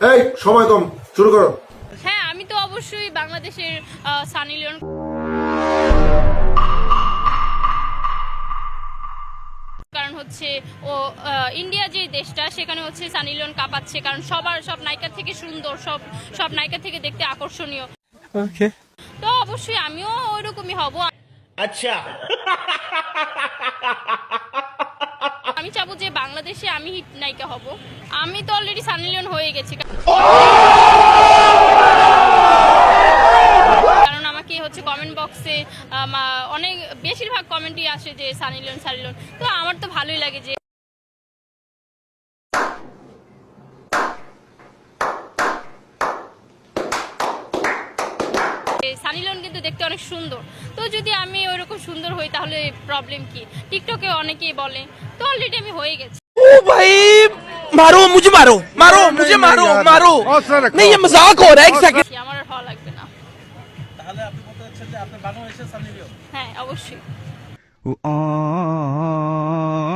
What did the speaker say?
এই সময় কম শুরু করো। হ্যাঁ আমি তো অবশ্যই বাংলাদেশের সানি লিওন কারণ হচ্ছে ও ইন্ডিয়া যে দেশটা সেখানে হচ্ছে সানি লিওন কাঁপাচ্ছে কারণ সবার সব নায়িকা থেকে সুন্দর সব সব নায়িকা থেকে দেখতে আকর্ষণীয়। ওকে তো অবশ্যই আমিও ওইরকমই হব। আচ্ছা। চাবো যে বাংলাদেশে আমি হিট নায়িকা হব। আমি তো অলরেডি সানি লিওন হয়ে গেছি। কারণ আমাকে হচ্ছে কমেন্ট বক্সে অনেক, বেশিরভাগ কমেন্টই আসে যে সানি লিওন সানি লিওন তো আমার তো ভালোই লাগে যে সানি লিওন কিন্তু দেখতে অনেক সুন্দর তো যদি আমি ওইরকম সুন্দর হই তাহলে প্রবলেম কি টিকটকে অনেকেই বলে তো অলরেডি আমি হয়ে গেছি ओ भाई मारो मुझे मारो मारो मुझे मारो मारो नहीं ये मजाक हो रहा है एक सेकंड আমার আর ভালো লাগবে না তাহলে আপনি বলতে চাচ্ছেন যে আপনি বাংলাদেশের সানি লিওন হ্যাঁ অবশ্যই Ooh, ah,